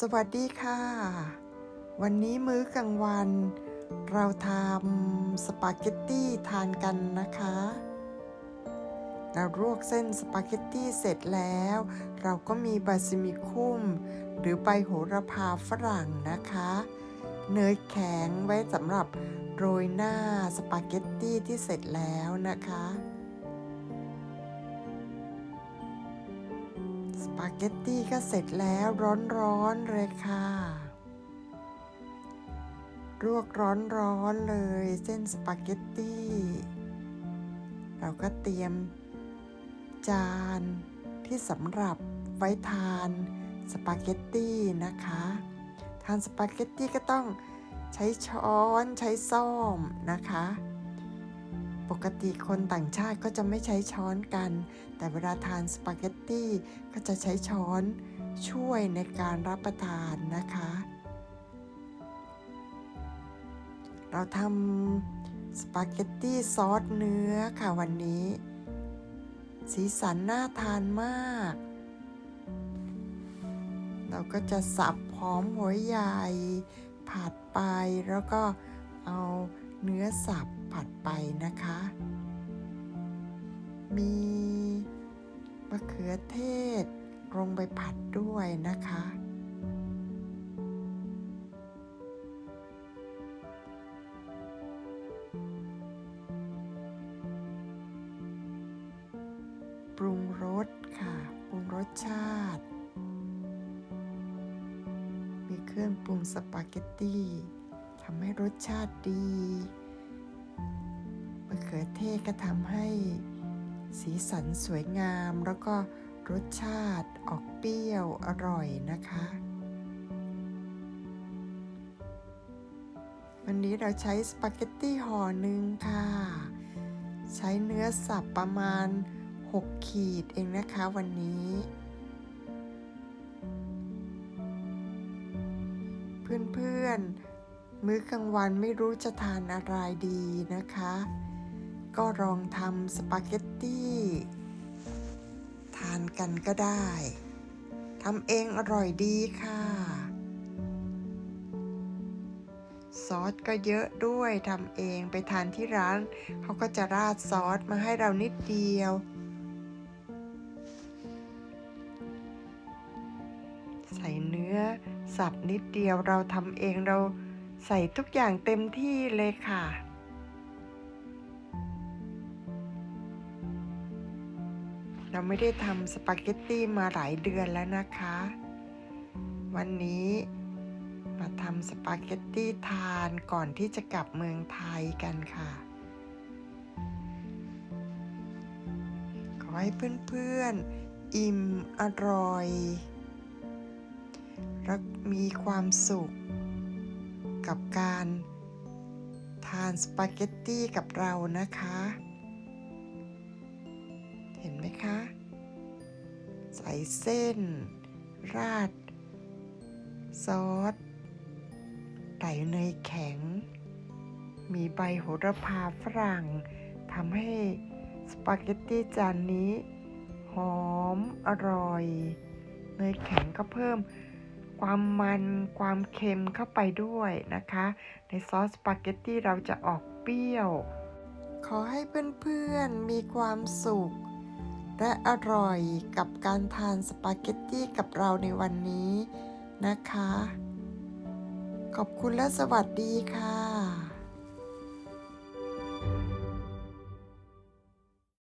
สวัสดีค่ะ วันนี้มื้อกลางวัน เราทำสปาเกตตี้ทานกันนะคะ เราลวกเส้นสปาเกตตี้เสร็จแล้ว เราก็มีบาซิมิคุ้ม หรือใบโหระพาฝรั่งนะคะเนยแข็งไว้สำหรับโรยหน้าสปาเกตตี้ที่เสร็จแล้วนะคะ ปาเกตตี้ก็เสร็จแล้วร้อนๆเลยค่ะลวกร้อนๆเลยเส้นสปาเกตตี้ เราก็เตรียม จานที่สำหรับไว้ทานสปาเกตตี้นะคะ ทานสปาเกตตี้ก็ต้องใช้ช้อนใช้ซ่อมนะคะ กติคนต่างชาติก็จะไม่ใช้ช้อนกัน แต่เวลาทานสปาเกตตี้ก็จะใช้ช้อนช่วยในการรับประทานนะคะ เราทำสปาเกตตี้ซอสเนื้อค่ะวันนี้ สีสันน่าทานมาก เราก็จะสับหอมหัวใหญ่ผัดไปแล้วก็เอา เนื้อสับผัดไปนะคะ มีมะเขือเทศลงไปผัดด้วยนะคะ ปรุงรสค่ะ ปรุงรสชาติ มีเครื่องปรุงสปาเกตตี้ ทำให้รสชาติดีมะเขือเทศก็ทำให้สีสันสวยงาม แล้วก็รสชาติออกเปรี้ยวอร่อยนะคะ วันนี้เราใช้สปาเกตตี้ห่อหนึ่งค่ะ ใช้เนื้อสับประมาณ 6 ขีดเองนะคะวันนี้เพื่อนๆ มื้อกลางวันไม่รู้จะทานอะไรดีนะคะ ก็ลองทำสปาเกตตี้ทานกันก็ได้ทำเองอร่อยดีค่ะ ซอสก็เยอะด้วยทำเองไปทานที่ร้าน เขาก็จะราดซอสมาให้เรานิดเดียวใส่เนื้อสับนิดเดียวเราทำเองเรา ใส่ทุกอย่างเต็มที่เลยค่ะ เราไม่ได้ทำสปาเกตตี้มาหลายเดือนแล้วนะคะ วันนี้มาทำสปาเกตตี้ทานก่อนที่จะกลับเมืองไทยกันค่ะ ขอให้เพื่อนๆ อิ่มอร่อย และมีความสุข กับการทานสปาเกตตี้กับเรานะคะ เห็นไหมคะ ใส่เส้น ราด ซอสไก่เนยแข็ง มีใบโหระพาฝรั่งทำให้สปาเกตตี้จานนี้ หอมอร่อย เนยแข็งก็เพิ่ม ความมันความเค็มเข้าไปด้วยนะคะ ในซอสสปาเกตตี้เราจะออกเปรี้ยว ขอให้เพื่อนๆมีความสุข และอร่อยกับการทานสปาเกตตี้กับเราในวันนี้นะคะ ขอบคุณและสวัสดีค่ะ